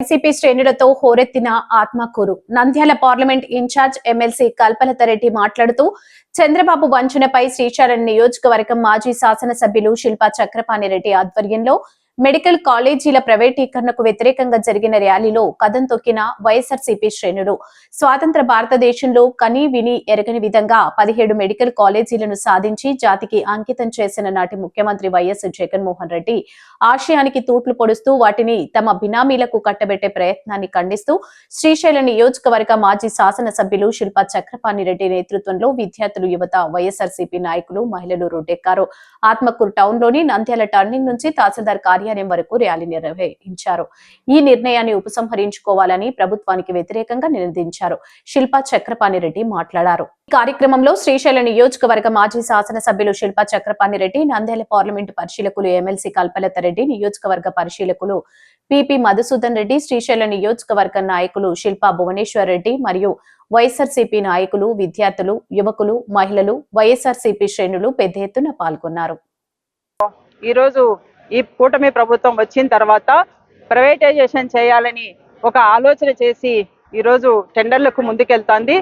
YCP శ్రేణులతో హోరెత్తిన Atmakur. Nandyal parliament incharge MLC Kalpalatha Reddy మాట్లాడుతూ చంద్రబాబు వంచనపై శ్రీశైలం నియోజకవర్గం మాజీ శాసనసభ్యులు శిల్పా చక్రపాణిరెడ్డి ఆధ్వర్యంలో మెడికల్ కాలేజీల ప్రైవేటీకరణకు వ్యతిరేకంగా జరిగిన ర్యాలీలో కథం తొక్కిన వైఎస్ఆర్సీపీ శ్రేణులు. స్వాతంత్ర భారతదేశంలో కని విని ఎరగని విధంగా పదిహేడు మెడికల్ కాలేజీలను సాధించి జాతికి అంకితం చేసిన నాటి ముఖ్యమంత్రి వైఎస్ జగన్మోహన్ రెడ్డి ఆశయానికి తూట్లు పొడుస్తూ వాటిని తమ బినామీలకు కట్టబెట్టే ప్రయత్నాన్ని ఖండిస్తూ శ్రీశైలం నియోజకవర్గ మాజీ శాసనసభ్యులు శిల్పా చక్రపాణి రెడ్డి నేతృత్వంలో విద్యార్థులు యువత వైఎస్ఆర్సీపీ నాయకులు మహిళలు రోడ్డెక్కారు ఆత్మకూరు టౌన్లోని నంద్యాల టర్నింగ్ నుంచి తహసీల్దార్ కార్యాలయం వరకు ర్యాలీ నిర్వహించారు. ఈ నిర్ణయాన్ని ఉపసంహరించుకోవాలని ప్రభుత్వానికి వ్యతిరేకంగా నినదించారు. శిల్పా చక్రపాణి రెడ్డి మాట్లాడారు. ఈ కార్యక్రమంలో శ్రీశైలం నియోజకవర్గ మాజీ శాసనసభ్యులు శిల్పా చక్రపాణి రెడ్డి నంద్యాల పార్లమెంటు పరిశీలకులు ఎమ్మెల్సీ కల్పలత రెడ్డి నియోజకవర్గ పరిశీలకులు పిపి మధుసూదన్ రెడ్డి శ్రీశైలం నియోజకవర్గ నాయకులు శిల్పా భువనేశ్వర్ రెడ్డి మరియు వైఎస్ఆర్సీపీ నాయకులు విద్యార్థులు యువకులు మహిళలు వైఎస్ఆర్సీపీ శ్రేణులు పెద్ద ఎత్తున పాల్గొన్నారు. ఈరోజు ఈ కూటమి ప్రభుత్వం వచ్చిన తర్వాత ప్రైవేటైజేషన్ చేయాలని ఒక ఆలోచన చేసి ఈరోజు టెండర్లకు ముందుకెళ్తాంది.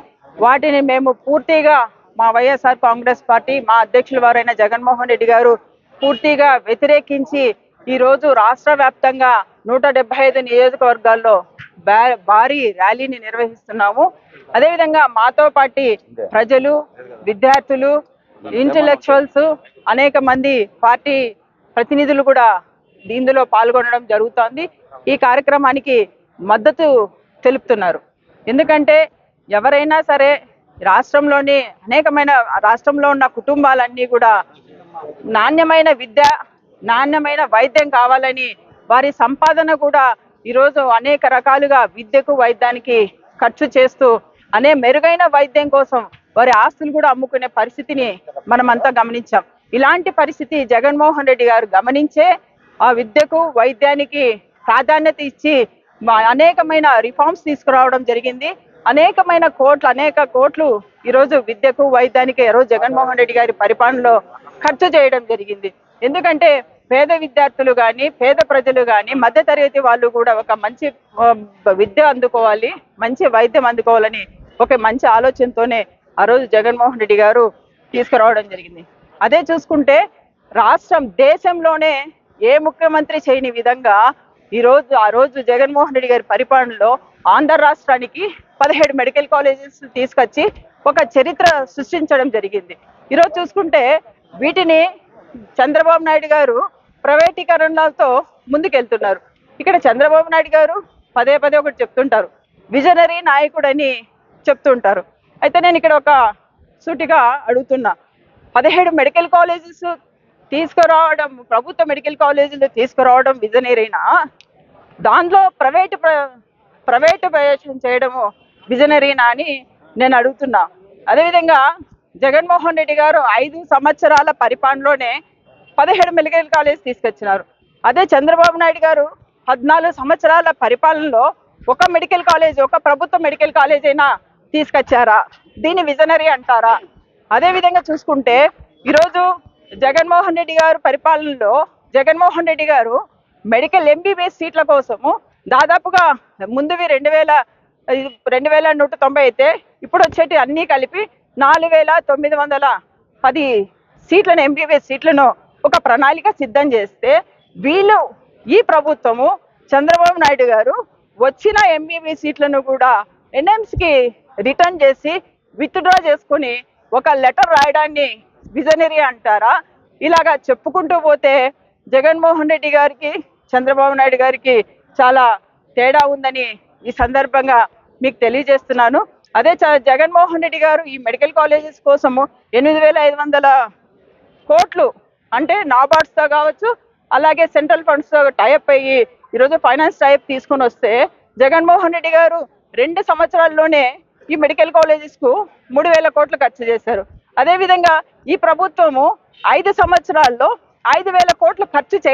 వాటిని మేము పూర్తిగా మా వైఎస్ఆర్ కాంగ్రెస్ పార్టీ మా అధ్యక్షుల వారైన జగన్మోహన్ రెడ్డి గారు పూర్తిగా వ్యతిరేకించి ఈరోజు రాష్ట్ర వ్యాప్తంగా నూట డెబ్బై ఐదు నియోజకవర్గాల్లో భారీ ర్యాలీని నిర్వహిస్తున్నాము. అదేవిధంగా మాతో పాటి ప్రజలు విద్యార్థులు ఇంటలెక్చువల్స్ అనేక మంది పార్టీ ప్రతినిధులు కూడా ఇందులో పాల్గొనడం జరుగుతోంది. ఈ కార్యక్రమానికి మద్దతు తెలుపుతున్నారు. ఎందుకంటే ఎవరైనా సరే రాష్ట్రంలోని అనేకమైన రాష్ట్రంలో ఉన్న కుటుంబాలన్నీ కూడా నాణ్యమైన విద్య నాణ్యమైన వైద్యం కావాలని వారి సంపాదన కూడా ఈరోజు అనేక రకాలుగా విద్యకు వైద్యానికి ఖర్చు చేస్తూ అనే మెరుగైన వైద్యం కోసం వారి ఆస్తులు కూడా అమ్ముకునే పరిస్థితిని మనమంతా గమనించాం. ఇలాంటి పరిస్థితి జగన్మోహన్ రెడ్డి గారు గమనించే ఆ విద్యకు వైద్యానికి ప్రాధాన్యత ఇచ్చి అనేకమైన రిఫార్మ్స్ తీసుకురావడం జరిగింది. అనేకమైన కోట్లు అనేక కోట్లు ఈరోజు విద్యకు వైద్యానికి ఈరోజు జగన్మోహన్ రెడ్డి గారి పరిపాలనలో ఖర్చు చేయడం జరిగింది. ఎందుకంటే పేద విద్యార్థులు కానీ పేద ప్రజలు కానీ మధ్యతరగతి వాళ్ళు కూడా ఒక మంచి విద్య అందుకోవాలి మంచి వైద్యం అందుకోవాలని ఒక మంచి ఆలోచనతోనే ఆ రోజు జగన్మోహన్ రెడ్డి గారు తీసుకురావడం జరిగింది. అదే చూసుకుంటే రాష్ట్రం దేశంలోనే ఏ ముఖ్యమంత్రి చేయని విధంగా ఈరోజు ఆ రోజు జగన్మోహన్ రెడ్డి గారి పరిపాలనలో ఆంధ్ర రాష్ట్రానికి పదిహేడు మెడికల్ కాలేజెస్ తీసుకొచ్చి ఒక చరిత్ర సృష్టించడం జరిగింది. ఈరోజు చూసుకుంటే వీటిని చంద్రబాబు నాయుడు గారు ప్రైవేటీకరణలతో ముందుకెళ్తున్నారు. ఇక్కడ చంద్రబాబు నాయుడు గారు పదే పదే ఒకటి చెప్తుంటారు. విజనరీ నాయకుడని చెప్తుంటారు. అయితే నేను ఇక్కడ ఒక సూటిగా అడుగుతున్నా. పదిహేడు మెడికల్ కాలేజెస్ తీసుకురావడం ప్రభుత్వ మెడికల్ కాలేజీలు తీసుకురావడం విజనరీనా? దాంట్లో ప్రైవేట్ ప్రైవేట్ ప్రవేశం చేయడము విజనరీనా అని నేను అడుగుతున్నా. అదేవిధంగా జగన్మోహన్ రెడ్డి గారు ఐదు సంవత్సరాల పరిపాలనలోనే పదిహేడు మెడికల్ కాలేజ్ తీసుకొచ్చినారు. అదే చంద్రబాబు నాయుడు గారు పద్నాలుగు సంవత్సరాల పరిపాలనలో ఒక మెడికల్ కాలేజ్ ఒక ప్రభుత్వ మెడికల్ కాలేజ్ అయినా తీసుకొచ్చారా? దీన్ని విజనరీ అంటారా? అదేవిధంగా చూసుకుంటే ఈరోజు జగన్మోహన్ రెడ్డి గారు పరిపాలనలో జగన్మోహన్ రెడ్డి గారు మెడికల్ ఎంబీబీఎస్ సీట్ల కోసము దాదాపుగా ముందువి రెండు వేల రెండు వేల నూట తొంభై అయితే ఇప్పుడు వచ్చేటి అన్నీ కలిపి నాలుగు వేల తొమ్మిది వందల పది సీట్లను ఎంబీబీఎస్ సీట్లను ఒక ప్రణాళిక సిద్ధం చేస్తే వీళ్ళు ఈ ప్రభుత్వము చంద్రబాబు నాయుడు గారు వచ్చిన ఎంబీబీ సీట్లను కూడా ఎన్ఎంస్కి రిటర్న్ చేసి విత్డ్రా చేసుకుని ఒక లెటర్ రాయడాన్ని విజనరీ అంటారా? ఇలాగా చెప్పుకుంటూ పోతే జగన్మోహన్ రెడ్డి గారికి చంద్రబాబు నాయుడు గారికి చాలా తేడా ఉందని ఈ సందర్భంగా మీకు తెలియజేస్తున్నాను. అదే చ- జగన్మోహన్ రెడ్డి గారు ఈ మెడికల్ కాలేజెస్ కోసము ఎనిమిది వేల ఐదు వందల కోట్లు అంటే నాబార్డ్స్తో కావచ్చు అలాగే సెంట్రల్ ఫండ్స్తో టైప్ అయ్యి ఈరోజు ఫైనాన్స్ టైప్ తీసుకొని వస్తే జగన్మోహన్ రెడ్డి గారు రెండు సంవత్సరాల్లోనే ఈ మెడికల్ కాలేజెస్కు మూడు వేల కోట్లు ఖర్చు చేశారు. అదేవిధంగా ఈ ప్రభుత్వము ఐదు సంవత్సరాల్లో ఐదు వేల కోట్లు ఖర్చు చే